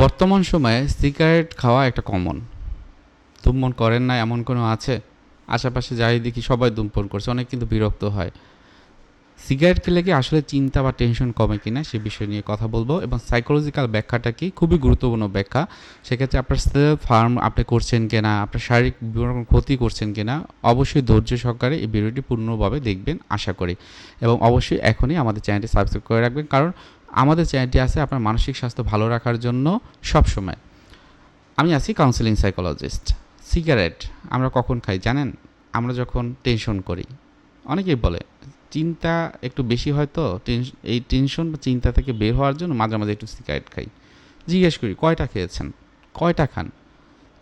বর্তমান সময়ে সিগারেট খাওয়া একটা কমন ধূমপান করেন না, এমন কোনো আছে? আশেপাশে যাই দেখি সবাই ধূমপান করছে, অনেক কিন্তু বিরক্ত হয়। সিগারেট খেলে কি আসলে চিন্তা বা টেনশন কমে কিনা সে বিষয় নিয়ে কথা বলব এবং সাইকোলজিক্যাল ব্যাখ্যাটা কি? খুবই গুরুত্বপূর্ণ ব্যাখ্যা। সেক্ষেত্রে আপনার সেলফ হার্ম আপনি করছেন কিনা, আপনার শারীরিক বিভিন্ন রকম ক্ষতি করছেন কিনা, অবশ্যই ধৈর্য সহকারে এই ভিডিওটি পূর্ণভাবে দেখবেন, আশা করি। এবং অবশ্যই এখনই আমাদের চ্যানেলটি সাবস্ক্রাইব করে রাখবেন, কারণ আমাদের চ্যানেলটি আছে আপনার মানসিক স্বাস্থ্য ভালো রাখার জন্য সবসময়। আমি আছি কাউন্সিলিং সাইকোলজিস্ট সিগারেট আমরা কখন খাই জানেন? আমরা যখন টেনশন করি। অনেকেই বলে, চিন্তা একটু বেশি হয় তো এই টেনশন বা চিন্তা থেকে বের হওয়ার জন্য মাঝে মাঝে একটু সিগারেট খাই। জিজ্ঞেস করি, কয়টা খেয়েছেন? কয়টা খান?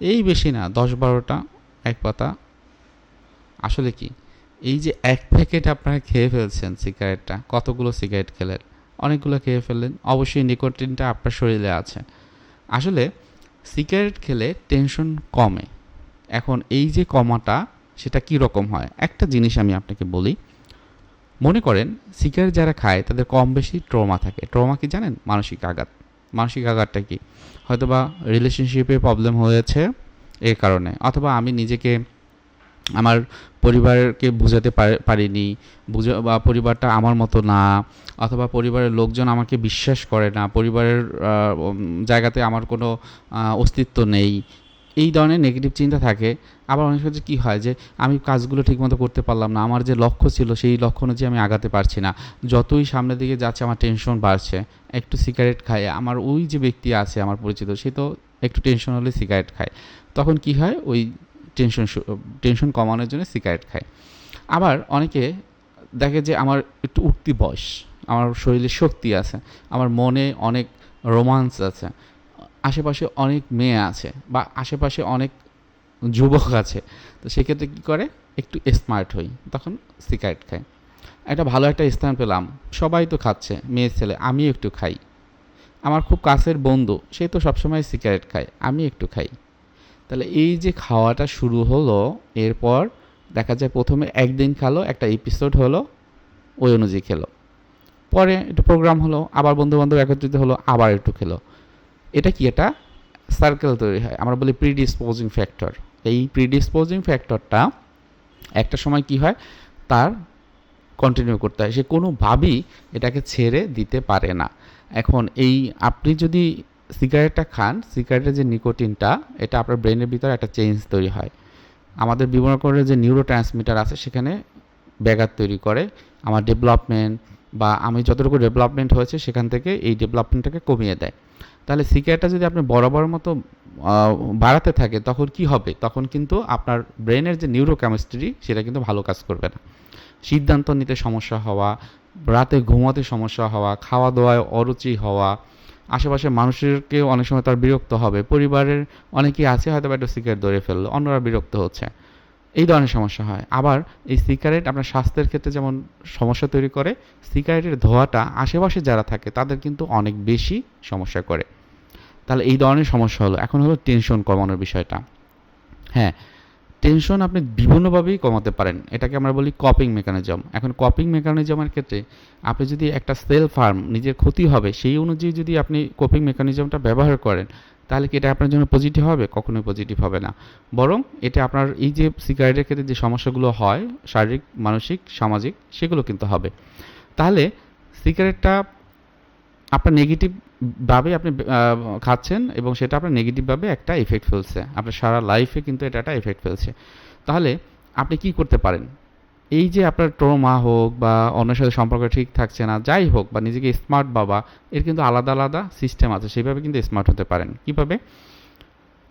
এই বেশি না, দশ বারোটা, এক পাতা। আসলে কি? এই যে এক প্যাকেট আপনারা খেয়ে ফেলছেন সিগারেটটা কতগুলো সিগারেট খেলেন? অনেকগুলো খেয়ে ফেললেন। অবশ্যই নিকোটিনটা আপনার শরীরে আছে। আসলে সিগারেট খেলে টেনশন কমে। এখন এই যে কমাটা, সেটা কী রকম হয়? একটা জিনিস আমি আপনাকে বলি। মনে করেন, সিগারেট যারা খায়, তাদের কম বেশি ট্রমা থাকে। ট্রমা কি জানেন? মানসিক আঘাত। মানসিক আঘাতটা কি? হয়তোবা রিলেশনশিপে প্রবলেম হয়েছে এর কারণে। অথবা আমি নিজেকে আমার পরিবারকে বোঝাতে পারি- পারিনি। বুঝা, বা পরিবারটা আমার মতো না, অথবা পরিবারের লোকজন আমাকে বিশ্বাস করে না, পরিবারের জায়গাতে আমার কোনো অস্তিত্ব নেই। এই ধরনের নেগেটিভ চিন্তা থাকে। আবার অনেক সময় কী হয় যে, আমি কাজগুলো ঠিকমতো করতে পারলাম না, আমার যে লক্ষ্য ছিল সেই লক্ষ্য অনুযায়ী আমি আগাতে পারছি না। যতই সামনের দিকে যাচ্ছে আমার টেনশন বাড়ছে। একটু সিগারেট খায়, আমার ওই যে ব্যক্তি আছে, আমার পরিচিত, সে তো একটু টেনশন হলে সিগারেট খায়। তখন কি হয়? ওই টেনশন টেনশন কমানোর জন্য সিগারেট খায়। আবার অনেকে দেখে যে আমার একটু উঠতি বয়স, আমার শরীরে শক্তি আছে, আমার মনে অনেক রোমান্স আছে, আশেপাশে অনেক মেয়ে আছে বা আশেপাশে অনেক যুবক আছে, তো সেক্ষেত্রে কী করে? একটু স্মার্ট হই, তখন সিগারেট খাই। একটা ভালো একটা স্থান পেলাম, সবাই তো খাচ্ছে মেয়ে ছেলে, আমি একটু খাই। আমার খুব কাছের বন্ধু, সে তো সবসময় সিগারেট খায়, আমি একটু খাই। তাহলে এই যে খাওয়াটা শুরু হলো, এরপর দেখা যায় প্রথমে একদিন খালো, একটা এপিসোড হলো, ওই অনুযায়ী খেলো। পরে একটু প্রোগ্রাম হলো, আবার বন্ধু বান্ধব একত্রিত হলো, আবার একটু খেলো। এটা কি এটা সার্কেল তৈরি হয়? আমরা বলি প্রিডিসপোজিং ফ্যাক্টর এই প্রিডিসপোজিং ফ্যাক্টরটা একটা সময় কি হয়? তার কন্টিনিউ করতে হয়। সে কোনোভাবেই এটাকে ছেড়ে দিতে পারে না। এখন এই আপনি যদি সিগারেটটা খান, সিগারেটের যে নিকোটিনটা, এটা আপনার ব্রেনের ভিতরে একটা চেঞ্জ তৈরি হয়। আমাদের বিভিন্ন করে যে নিউরো ট্রান্সমিটার আছে, সেখানে ব্যাঘাত তৈরি করে। আমার ডেভেলপমেন্ট বা আমি যতটুকু ডেভেলপমেন্ট হয়েছে, সেখান থেকে এই ডেভেলপমেন্টটাকে কমিয়ে দেয়। তাহলে সিগারেটটা যদি আপনি বরাবর মতো বাড়াতে থাকে, তখন কি হবে? তখন কিন্তু আপনার ব্রেনের যে নিউরো কেমিস্ট্রি সেটা কিন্তু ভালো কাজ করবে না। সিদ্ধান্ত নিতে সমস্যা হওয়া, রাতে ঘুমাতে সমস্যা হওয়া খাওয়া দাওয়ায় অরুচি হওয়া আশেপাশে মানুষেরকেও অনেক সময় তার বিরক্ত হবে। পরিবারের অনেকেই আছে হয়তো বা একটু সিগারেট ধরে ফেলল, অন্যরা বিরক্ত হচ্ছে। এই ধরনের সমস্যা হয়। আবার এই সিগারেট আপনার স্বাস্থ্যের ক্ষেত্রে যেমন সমস্যা তৈরি করে, সিগারেটের ধোঁয়াটা আশেপাশে যারা থাকে, তাদের কিন্তু অনেক বেশি সমস্যা করে। তাহলে এই ধরনের সমস্যা হলো। এখন হলো টেনশন কমানোর বিষয়টা। হ্যাঁ টেনশন আপনি বিভিন্নভাবেই কমাতে পারেন। এটাকে আমরা বলি কপিং মেকানিজম এখন কপিং মেকানিজমের ক্ষেত্রে আপনি যদি একটা সেল ফার্ম নিজের ক্ষতি হবে, সেই অনুযায়ী যদি আপনি কপিং মেকানিজমটা ব্যবহার করেন, তাহলে কি এটা আপনার জন্য পজিটিভ হবে? কখনোই পজিটিভ হবে না। বরং এটা আপনার এই যে সিগারেটের ক্ষেত্রে যে সমস্যাগুলো হয়, শারীরিক, মানসিক, সামাজিক, সেগুলো কিন্তু হবে। তাহলে সিগারেটটা আপনার নেগেটিভভাবে আপনি খাচ্ছেন এবং সেটা আপনার নেগেটিভভাবে একটা এফেক্ট ফেলছে। আপনার সারা লাইফে কিন্তু এটা একটা এফেক্ট ফেলছে। তাহলে আপনি কি করতে পারেন? এই যে আপনার ট্রমা হোক বা অন্যের সাথে সম্পর্ক ঠিক থাকছে না, যাই হোক বা নিজেকে স্মার্ট বাবা, এর কিন্তু আলাদা আলাদা সিস্টেম আছে। সেইভাবে কিন্তু স্মার্ট হতে পারেন। কীভাবে?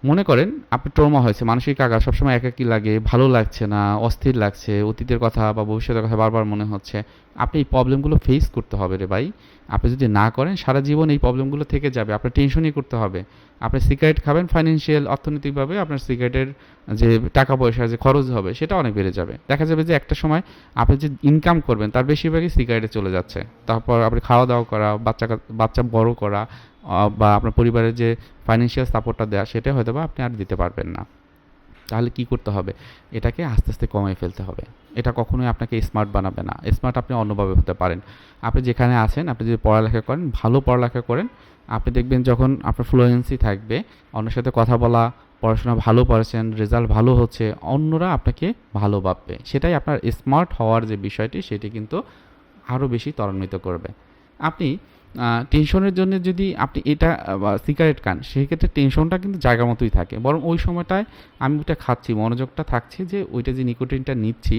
মনে করেন, আপনি ট্রমা হয়েছে, মানসিক আঘাত সবসময় একাকী লাগে, ভালো লাগছে না, অস্থির লাগছে, অতীতের কথা বা ভবিষ্যতের কথা বারবার মনে হচ্ছে। আপনি এই প্রবলেমগুলো ফেস করতে হবে রে ভাই। আপনি যদি না করেন, সারা জীবন এই প্রবলেমগুলো থেকে যাবে। আপনার টেনশনই করতে হবে। আপনি সিগারেট খাবেন ফাইন্যান্সিয়াল অর্থনৈতিকভাবে আপনার সিগারেটের যে টাকা পয়সা যে খরচ হবে, সেটা অনেক বেড়ে যাবে। দেখা যাবে যে একটা সময় আপনি যে ইনকাম করবেন, তার বেশিরভাগই সিগারেটে চলে যাচ্ছে। তারপর আপনি খাওয়া দাওয়া করা, বাচ্চা বাচ্চা বড় করা বা আপনার পরিবারের যে ফাইন্যান্সিয়াল সাপোর্টটা দেওয়া সেটা হয়তো বা আপনি আর দিতে পারবেন না। তাহলে কি করতে হবে? এটাকে আস্তে আস্তে কমিয়ে ফেলতে হবে। এটা কখনোই আপনাকে স্মার্ট বানাবে না। স্মার্ট আপনি অন্যভাবে হতে পারেন। আপনি যেখানে আছেন, আপনি যদি পড়ালেখা করেন, ভালো পড়ালেখা করেন, আপনি দেখবেন যখন আপনার ফ্লুয়েন্সি থাকবে, অন্যের সাথে কথা বলা, পড়াশোনা ভালো পড়েছেন রেজাল্ট ভালো হচ্ছে, অন্যরা আপনাকে ভালো ভাববে। সেটাই আপনার স্মার্ট হওয়ার যে বিষয়টি, সেটি কিন্তু আরও বেশি ত্বরান্বিত করবে। আপনি টেনশনের জন্য যদি আপনি এটা সিগারেট খান, সেক্ষেত্রে টেনশনটা কিন্তু জায়গা মতোই থাকে। বরং ওই সময়টায় আমি ওইটা খাচ্ছি, মনোযোগটা থাকছে যে ওইটা যে নিকোটিনটা নিচ্ছি,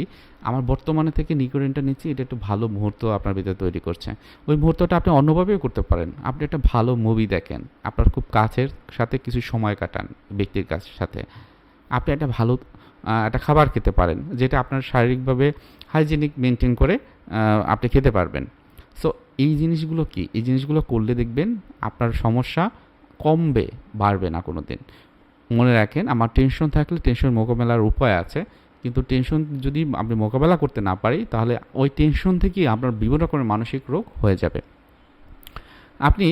আমার বর্তমানে থেকে নিকোটিনটা নিচ্ছি, এটা একটু ভালো মুহূর্ত আপনার ভিতরে তৈরি করছে। ওই মুহূর্তটা আপনি অন্যভাবেও করতে পারেন। আপনি একটা ভালো মুভি দেখেন, আপনার খুব কাছের সাথে কিছু সময় কাটান, ব্যক্তির কাছের সাথে। আপনি একটা ভালো একটা খাবার খেতে পারেন, যেটা আপনার শারীরিকভাবে হাইজেনিক মেনটেন করে আপনি খেতে পারবেন। সো এই জিনিসগুলো কি? এই জিনিসগুলো করলে দেখবেন আপনার সমস্যা কমবে, বাড়বে না কোনো দিন মনে রাখেন, আমার টেনশন থাকলে টেনশন মোকাবেলার উপায় আছে। কিন্তু টেনশন যদি আপনি মোকাবেলা করতে না পারি, তাহলে ওই টেনশন থেকেই আপনার বিভিন্ন রকমের মানসিক রোগ হয়ে যাবে। আপনি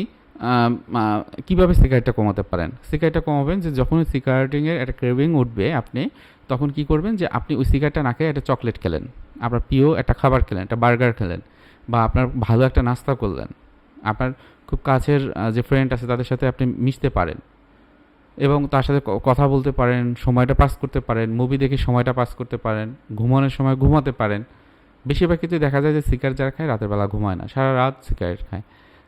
কীভাবে সিগারেটটা কমাতে পারেন? সিগারেটটা কমাবেন যে যখন সিগারেটিংয়ের একটা ক্রেভিং উঠবে আপনি, তখন কি করবেন যে আপনি ওই সিগারেটটা না খেয়ে একটা চকলেট খেলেন। আপনার প্রিয় একটা খাবার খেলেন, একটা বার্গার খেলেন। বা আপনার ভালো একটা নাস্তা করলেন। আপনার খুব কাছের যে ফ্রেন্ড আছে তাদের সাথে আপনি মিশতে পারেন। এবং তার সাথে কথা বলতে পারেন, সময়টা পাস করতে পারেন মুভি দেখে সময়টা পাস করতে পারেন, ঘুমানোর সময় ঘুমাতে পারেন। বেশিরভাগ ক্ষেত্রে দেখা যায় যে সিগারেট যারা খায় রাতের বেলা ঘুমায় না, সারা রাত সিগারেট খায়।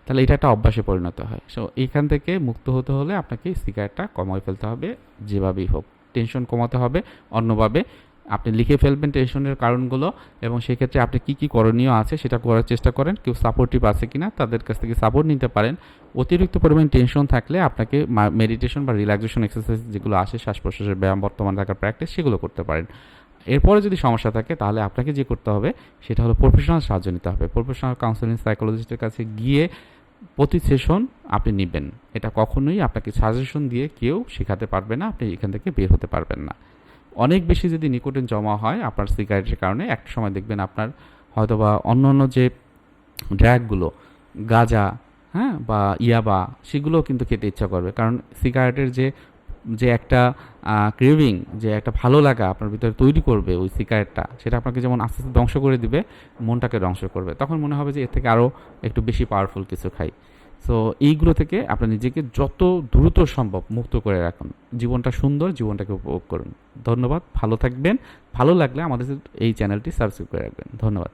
তাহলে এটা একটা অভ্যাসে পরিণত হয়। সো এখান থেকে মুক্ত হতে হলে আপনাকে সিগারেটটা কমাই ফেলতে হবে, যেভাবেই হোক। টেনশন কমাতে হবে, অন্যভাবে আপনি লিখে ফেলবেন টেনশনের কারণগুলো এবং সেক্ষেত্রে আপনি কি কি করণীয় আছে সেটা করার চেষ্টা করেন। কেউ সাপোর্টিভ আছে কি না তাদের কাছ থেকে সাপোর্ট নিতে পারেন। অতিরিক্ত পরিমাণ টেনশন থাকলে আপনাকে মেডিটেশন বা রিল্যাক্সেশন এক্সারসাইজ যেগুলো আসে, শ্বাস প্রশ্বাসের ব্যায়াম, বর্তমান থাকার প্র্যাকটিস সেগুলো করতে পারেন। এরপরে যদি সমস্যা থাকে তাহলে আপনাকে যে করতে হবে সেটা হলো প্রফেশনাল সাহায্য নিতে হবে। প্রফেশনাল কাউন্সেলিং সাইকোলজিস্টের কাছে গিয়ে প্রতি সেশন আপনি নেবেন। এটা কখনোই আপনাকে সাজেশন দিয়ে কেউ শেখাতে পারবে না, আপনি এখান থেকে বের হতে পারবেন না। অনেক বেশি যদি নিকোটিন জমা হয় আপনার সিগারেটের কারণে, একটা সময় দেখবেন আপনার হয়তোবা অন্য অন্য যে ড্র্যাগগুলো গাঁজা হ্যাঁ বা ইয়াবা, সেগুলোও কিন্তু খেতে ইচ্ছা করবে। কারণ সিগারেটের যে যে একটা ক্রেভিং, যে একটা ভালো লাগা আপনার ভিতরে তৈরি করবে ওই সিগারেটটা, সেটা আপনাকে যেমন আস্তে আস্তে ধ্বংস করে দিবে, মনটাকে ধ্বংস করবে। তখন মনে হবে যে এর থেকে আরও একটু বেশি পাওয়ারফুল কিছু খাই। সো এইগুলো থেকে আপনার নিজেকে যত দ্রুত সম্ভব মুক্ত করে রাখুন। জীবনটা সুন্দর, জীবনটাকে উপভোগ করুন। ধন্যবাদ, ভালো থাকবেন। ভালো লাগলে আমাদের এই চ্যানেলটি সাবস্ক্রাইব করে রাখবেন। ধন্যবাদ।